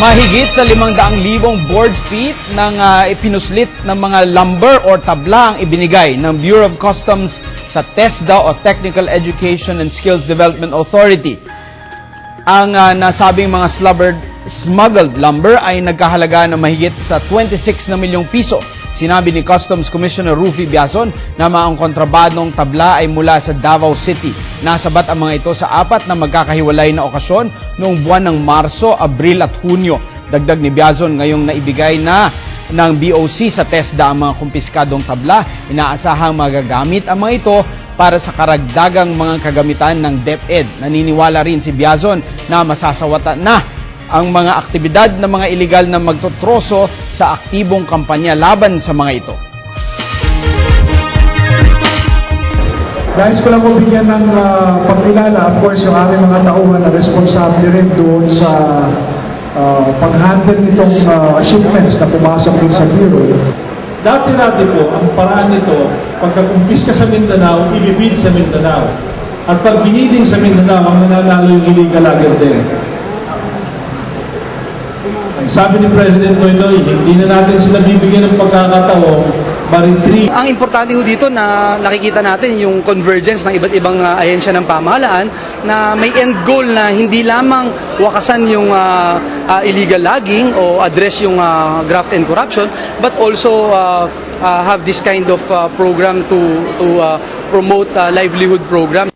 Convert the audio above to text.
Mahigit sa 500,000 board feet ng ah, ipinuslit ng mga lumber or tabla ang ibinigay ng Bureau of Customs sa TESDA o Technical Education and Skills Development Authority. Ang ah, nasabing mga slubbered smuggled lumber ay nagkahalaga ng mahigit sa 26 na milyong piso. Sinabi ni Customs Commissioner Rufy Biazon na ang kontrabadong tabla ay mula sa Davao City. Nasabat ang mga ito sa apat na magkakahiwalay na okasyon noong buwan ng Marso, Abril at Hunyo. Dagdag ni Biazon ngayong naibigay na ng BOC sa TESDA ang mga kumpiskadong tabla. Inaasahang magagamit ang mga ito para sa karagdagang mga kagamitan ng DepEd. Naniniwala rin si Biazon na masasawata na ang mga aktibidad ng mga iligal na magtotroso sa aktibong kampanya laban sa mga ito. Nais ko lang po bigyan ng ah, pagkilala, of course, yung aming mga tauhan na responsable rin doon sa ah, pag-handle nitong ah, shipments na pumasok din sa Bureau. Dati-dati po, ang paraan nito, pagkakumpis ka sa Mindanao, ibibid sa Mindanao. At pag biniding sa Mindanao, ang nananalo yung illegal lager din. Sabi ni President Noynoy, hindi na natin sila bibigyan ng pagkakataon, ma-retrieve. Ang importante ho dito na nakikita natin yung convergence ng iba't ibang uh, ahensya ng pamahalaan na may end goal na hindi lamang wakasan yung uh, uh, illegal logging o address yung uh, graft and corruption but also uh, uh, have this kind of uh, program to to uh, promote uh, livelihood programs